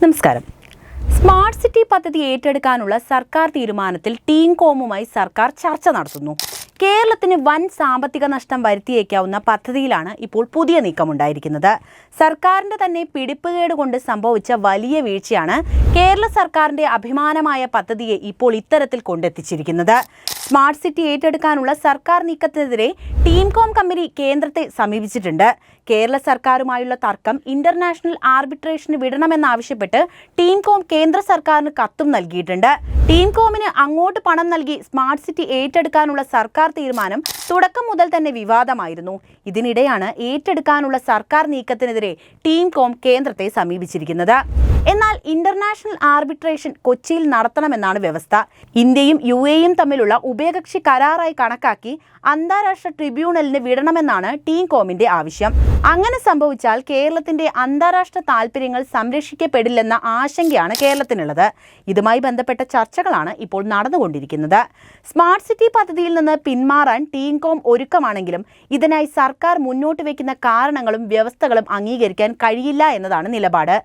നമസ്കാരം. Smart city പദ്ധതി ഏറ്റെടുക്കാനുള്ള സർക്കാർ തീരുമാനത്തിൽ ടീം കോമുമായി സർക്കാർ ചർച്ച നടത്തുന്നു. കേരളത്തിന് വൻ സാമ്പത്തിക നഷ്ടം വരുത്തിയേക്കാവുന്ന പദ്ധതിയിലാണ് ഇപ്പോൾ പുതിയ നീക്കമുണ്ടായിരിക്കുന്നത്. സർക്കാരിന്റെ തന്നെ പിടിപ്പുകേട് കൊണ്ട് സംഭവിച്ച വലിയ വീഴ്ചയാണ് കേരള സർക്കാരിന്റെ അഭിമാനമായ പദ്ധതിയെ ഇപ്പോൾ ഇത്തരത്തിൽ കൊണ്ടെത്തിച്ചിരിക്കുന്നത്. സ്മാർട്ട് സിറ്റി ഏറ്റെടുക്കാനുള്ള സർക്കാർ നീക്കത്തിനെതിരെ ടീംകോം കമ്പനി കേന്ദ്രത്തെ സമീപിച്ചിട്ടുണ്ട്. കേരള സർക്കാരുമായുള്ള തർക്കം ഇന്റർനാഷണൽ ആർബിട്രേഷന് വിടണമെന്നാവശ്യപ്പെട്ട് ടീംകോം കേന്ദ്ര സർക്കാരിന് കത്തും നൽകിയിട്ടുണ്ട്. ടീംകോമിന് അങ്ങോട്ട് പണം നൽകി സ്മാർട്ട് സിറ്റി ഏറ്റെടുക്കാനുള്ള സർക്കാർ തീരുമാനം തുടക്കം മുതൽ തന്നെ വിവാദമായിരുന്നു. ഇതിനിടെയാണ് ഏറ്റെടുക്കാനുള്ള സർക്കാർ നീക്കത്തിനെതിരെ ടീംകോം കേന്ദ്രത്തെ സമീപിച്ചിരിക്കുന്നത്. എന്നാൽ ഇന്റർനാഷണൽ ആർബിട്രേഷൻ കൊച്ചിയിൽ നടത്തണമെന്നാണ് വ്യവസ്ഥ. ഇന്ത്യയും യു എയും തമ്മിലുള്ള ഉഭയകക്ഷി കരാറായി കണക്കാക്കി അന്താരാഷ്ട്ര ട്രിബ്യൂണലിന് വിടണമെന്നാണ് ടീം കോമിന്റെ ആവശ്യം. അങ്ങനെ സംഭവിച്ചാൽ കേരളത്തിന്റെ അന്താരാഷ്ട്ര താൽപ്പര്യങ്ങൾ സംരക്ഷിക്കപ്പെടില്ലെന്ന ആശങ്കയാണ് കേരളത്തിനുള്ളത്. ഇതുമായി ബന്ധപ്പെട്ട ചർച്ചകളാണ് ഇപ്പോൾ നടന്നുകൊണ്ടിരിക്കുന്നത്. സ്മാർട്ട് സിറ്റി പദ്ധതിയിൽ നിന്ന് പിന്മാറാൻ ടീം കോം ഒരുക്കമാണെങ്കിലും ഇതിനായി സർക്കാർ മുന്നോട്ട് വയ്ക്കുന്ന കാരണങ്ങളും വ്യവസ്ഥകളും അംഗീകരിക്കാൻ കഴിയില്ല എന്നതാണ് നിലപാട്.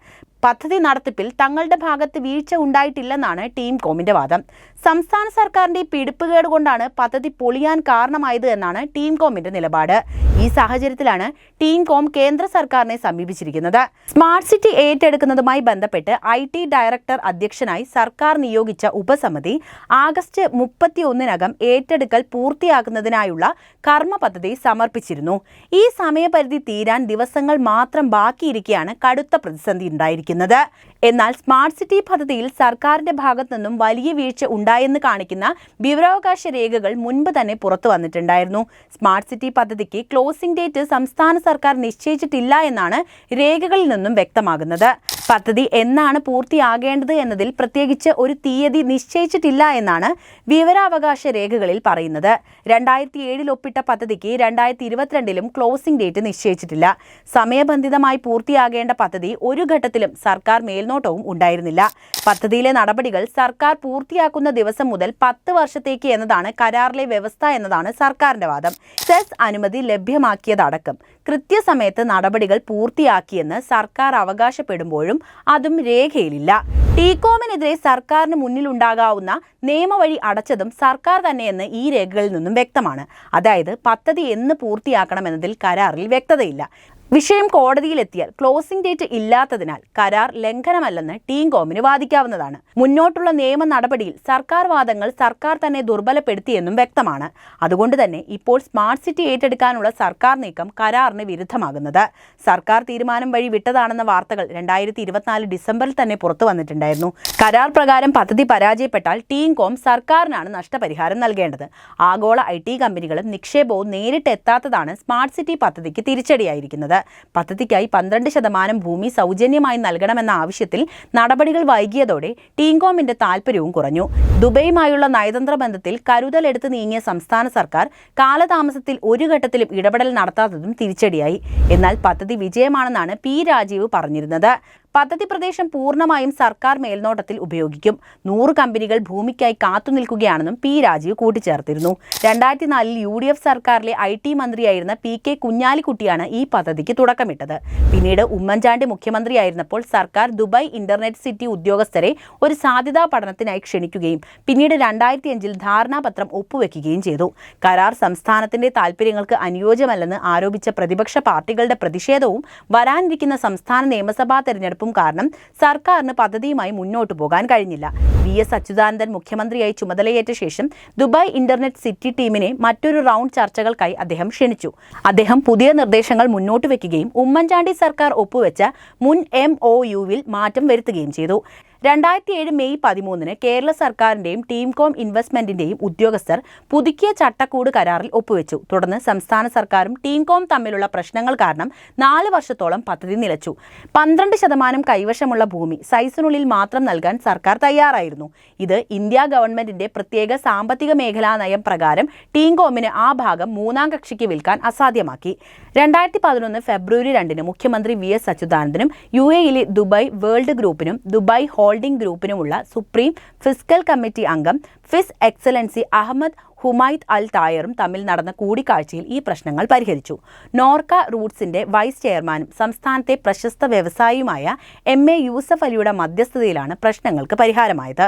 പദ്ധതി നടത്തിപ്പിൽ തങ്ങളുടെ ഭാഗത്ത് വീഴ്ച ഉണ്ടായിട്ടില്ലെന്നാണ് ടീം കോമിന്റെ വാദം. സംസ്ഥാന സർക്കാരിന്റെ പിടിപ്പുകേട് കൊണ്ടാണ് പദ്ധതി പൊളിയാൻ കാരണമായത് എന്നാണ് ടീം കോമിന്റെ നിലപാട്. ഈ സാഹചര്യത്തിലാണ് ടീം കോം കേന്ദ്ര സർക്കാരിനെ സമീപിച്ചിരിക്കുന്നത്. സ്മാർട്ട് സിറ്റി ഏറ്റെടുക്കുന്നതുമായി ബന്ധപ്പെട്ട് ഐ ടി ഡയറക്ടർ അധ്യക്ഷനായി സർക്കാർ നിയോഗിച്ച ഉപസമിതി ആഗസ്റ്റ് മുപ്പത്തി ഒന്നിനകം ഏറ്റെടുക്കൽ പൂർത്തിയാക്കുന്നതിനായുള്ള കർമ്മ പദ്ധതി സമർപ്പിച്ചിരുന്നു. ഈ സമയപരിധി തീരാൻ ദിവസങ്ങൾ മാത്രം ബാക്കിയിരിക്കെയാണ് കടുത്ത പ്രതിസന്ധി ഉണ്ടായിരിക്കുന്നത്. yayında എന്നാൽ സ്മാർട്ട് സിറ്റി പദ്ധതിയിൽ സർക്കാരിന്റെ ഭാഗത്തു നിന്നും വലിയ വീഴ്ച ഉണ്ടായെന്ന് കാണിക്കുന്ന വിവരാവകാശ രേഖകൾ മുൻപ് തന്നെ പുറത്തു വന്നിട്ടുണ്ടായിരുന്നു. സ്മാർട്ട് സിറ്റി പദ്ധതിക്ക് ക്ലോസിംഗ് ഡേറ്റ് സംസ്ഥാന സർക്കാർ നിശ്ചയിച്ചിട്ടില്ല എന്നാണ് രേഖകളിൽ നിന്നും വ്യക്തമാകുന്നത്. പദ്ധതി എന്നാണ് പൂർത്തിയാകേണ്ടത് എന്നതിൽ പ്രത്യേകിച്ച് ഒരു തീയതി നിശ്ചയിച്ചിട്ടില്ല എന്നാണ് വിവരാവകാശ രേഖകളിൽ പറയുന്നത്. രണ്ടായിരത്തി ഏഴിൽ ഒപ്പിട്ട പദ്ധതിക്ക് രണ്ടായിരത്തി ഇരുപത്തിരണ്ടിലും ക്ലോസിംഗ് ഡേറ്റ് നിശ്ചയിച്ചിട്ടില്ല. സമയബന്ധിതമായി പൂർത്തിയാകേണ്ട പദ്ധതി ഒരു ഘട്ടത്തിലും സർക്കാർ മേൽനോട്ടവും ഉണ്ടായിരുന്നില്ല. പദ്ധതിയിലെ നടപടികൾ സർക്കാർ പൂർത്തിയാക്കുന്ന ദിവസം മുതൽ പത്ത് വർഷത്തേക്ക് എന്നതാണ് കരാറിലെ വ്യവസ്ഥ എന്നതാണ് സർക്കാരിന്റെ വാദം. സെസ് അനുമതി ലഭ്യമാക്കിയതടക്കം. കൃത്യസമയത്ത് നടപടികൾ പൂർത്തിയാക്കിയെന്ന് സർക്കാർ അവകാശപ്പെടുമ്പോഴും അതും രേഖയിലില്ല. ടീകോമിനെതിരെ സർക്കാരിന് മുന്നിലുണ്ടാകാവുന്ന നിയമവഴി അടച്ചതും സർക്കാർ തന്നെയെന്ന് ഈ രേഖകളിൽ നിന്നും വ്യക്തമാണ്. അതായത് പദ്ധതി എന്ന് പൂർത്തിയാക്കണമെന്നതിൽ കരാറിൽ വ്യക്തതയില്ല. വിഷയം കോടതിയിലെത്തിയാൽ ക്ലോസിംഗ് ഡേറ്റ് ഇല്ലാത്തതിനാൽ കരാർ ലംഘനമല്ലെന്ന് ടീം കോമിന് വാദിക്കാവുന്നതാണ്. മുന്നോട്ടുള്ള നിയമ നടപടിയിൽ സർക്കാർ വാദങ്ങൾ സർക്കാർ തന്നെ ദുർബലപ്പെടുത്തിയെന്നും വ്യക്തമാണ്. അതുകൊണ്ട് തന്നെ ഇപ്പോൾ സ്മാർട്ട് സിറ്റി ഏറ്റെടുക്കാനുള്ള സർക്കാർ നീക്കം കരാറിന് വിരുദ്ധമാകുന്നത്. സർക്കാർ തീരുമാനം വഴി വിട്ടതാണെന്ന വാർത്തകൾ രണ്ടായിരത്തി ഇരുപത്തിനാല് ഡിസംബറിൽ തന്നെ പുറത്തു വന്നിട്ടുണ്ടായിരുന്നു. കരാർ പ്രകാരം പദ്ധതി പരാജയപ്പെട്ടാൽ ടീം കോം സർക്കാരിനാണ് നഷ്ടപരിഹാരം നൽകേണ്ടത്. ആഗോള ഐ ടി കമ്പനികളും നിക്ഷേപവും നേരിട്ട് എത്താത്തതാണ് സ്മാർട്ട് സിറ്റി പദ്ധതിക്ക് തിരിച്ചടിയായിരിക്കുന്നത്. പദ്ധതിക്കായി പന്ത്രണ്ട് ശതമാനം ഭൂമി സൗജന്യമായി നൽകണമെന്ന ആവശ്യത്തിൽ നടപടികൾ വൈകിയതോടെ ടീങ്കോമിന്റെ താൽപര്യവും കുറഞ്ഞു. ദുബൈയുമായുള്ള നയതന്ത്ര ബന്ധത്തിൽ കരുതലെടുത്ത് നീങ്ങിയ സംസ്ഥാന സർക്കാർ കാലതാമസത്തിൽ ഒരു ഘട്ടത്തിലും ഇടപെടൽ നടത്താത്തതും തിരിച്ചടിയായി. എന്നാൽ പദ്ധതി വിജയമാണെന്നാണ് പി രാജീവ് പറഞ്ഞിരുന്നത്. പദ്ധതി പ്രദേശം പൂർണമായും സർക്കാർ മേൽനോട്ടത്തിൽ ഉപയോഗിക്കും. നൂറ് കമ്പനികൾ ഭൂമിക്കായി കാത്തുനിൽക്കുകയാണെന്നും പി രാജീവ് കൂട്ടിച്ചേർത്തിരുന്നു. രണ്ടായിരത്തി നാലിൽ യു ഡി എഫ് സർക്കാരിലെ ഐ ടി മന്ത്രിയായിരുന്ന പി കെ കുഞ്ഞാലിക്കുട്ടിയാണ് ഈ പദ്ധതിക്ക് തുടക്കമിട്ടത്. പിന്നീട് ഉമ്മൻചാണ്ടി മുഖ്യമന്ത്രിയായിരുന്നപ്പോൾ സർക്കാർ ദുബായ് ഇന്റർനെറ്റ് സിറ്റി ഉദ്യോഗസ്ഥരെ ഒരു സാധ്യതാ പഠനത്തിനായി ക്ഷണിക്കുകയും പിന്നീട് രണ്ടായിരത്തി അഞ്ചിൽ ധാരണാപത്രം ഒപ്പുവെക്കുകയും ചെയ്തു. കരാർ സംസ്ഥാനത്തിന്റെ താൽപര്യങ്ങൾക്ക് അനുയോജ്യമല്ലെന്ന് ആരോപിച്ച പ്രതിപക്ഷ പാർട്ടികളുടെ പ്രതിഷേധവും വരാനിരിക്കുന്ന സംസ്ഥാന നിയമസഭാ തെരഞ്ഞെടുപ്പും കാരണം സർക്കാരിന് പദ്ധതിയുമായി മുന്നോട്ട് പോകാൻ കഴിഞ്ഞില്ല. വി എസ് അച്യുതാനന്ദൻ മുഖ്യമന്ത്രിയായി ചുമതലയേറ്റ ശേഷം ദുബായ് ഇന്റർനെറ്റ് സിറ്റി ടീമിനെ മറ്റൊരു റൗണ്ട് ചർച്ചകൾക്കായി അദ്ദേഹം ക്ഷണിച്ചു. അദ്ദേഹം പുതിയ നിർദ്ദേശങ്ങൾ മുന്നോട്ട് വയ്ക്കുകയും ഉമ്മൻചാണ്ടി സർക്കാർ ഒപ്പുവെച്ച മുൻ എം ഒ യുവിൽ മാറ്റം വരുത്തുകയും ചെയ്തു. രണ്ടായിരത്തി ഏഴ് മെയ് പതിമൂന്നിന് കേരള സർക്കാരിന്റെയും ടീംകോം ഇൻവെസ്റ്റ്മെന്റിന്റെയും ഉദ്യോഗസ്ഥർ പുതുക്കിയ ചട്ടക്കൂട് കരാറിൽ ഒപ്പുവെച്ചു. തുടർന്ന് സംസ്ഥാന സർക്കാരും ടീംകോം തമ്മിലുള്ള പ്രശ്നങ്ങൾ കാരണം നാല് വർഷത്തോളം പദ്ധതി നിലച്ചു. പന്ത്രണ്ട് ശതമാനം കൈവശമുള്ള ഭൂമി സൈസിനുള്ളിൽ മാത്രം നൽകാൻ സർക്കാർ തയ്യാറായിരുന്നു. ഇത് ഇന്ത്യ ഗവൺമെന്റിന്റെ പ്രത്യേക സാമ്പത്തിക മേഖലാ നയം പ്രകാരം ടീംകോമിന് ആ ഭാഗം മൂന്നാം കക്ഷിക്ക് വിൽക്കാൻ അസാധ്യമാക്കി. രണ്ടായിരത്തി പതിനൊന്ന് ഫെബ്രുവരി രണ്ടിന് മുഖ്യമന്ത്രി വി എസ് അച്യുതാനന്ദനും യു എയിലെ ദുബായ് വേൾഡ് ഗ്രൂപ്പിനും ദുബായ് ഹോൾഡിംഗ് ഗ്രൂപ്പിനുമുള്ള സുപ്രീം ഫിസ്ക്കൽ കമ്മിറ്റി അംഗം his excellency Ahmed Humaid al തായറും തമ്മിൽ നടന്ന കൂടിക്കാഴ്ചയിൽ ഈ പ്രശ്നങ്ങൾ പരിഹരിച്ചു. നോർക്ക റൂട്ട്സിന്റെ വൈസ് ചെയർമാനും സംസ്ഥാനത്തെ പ്രശസ്ത വ്യവസായിയുമായ എം എ യൂസഫ് അലിയുടെ മധ്യസ്ഥതയിലാണ് പ്രശ്നങ്ങൾക്ക് പരിഹാരമായത്.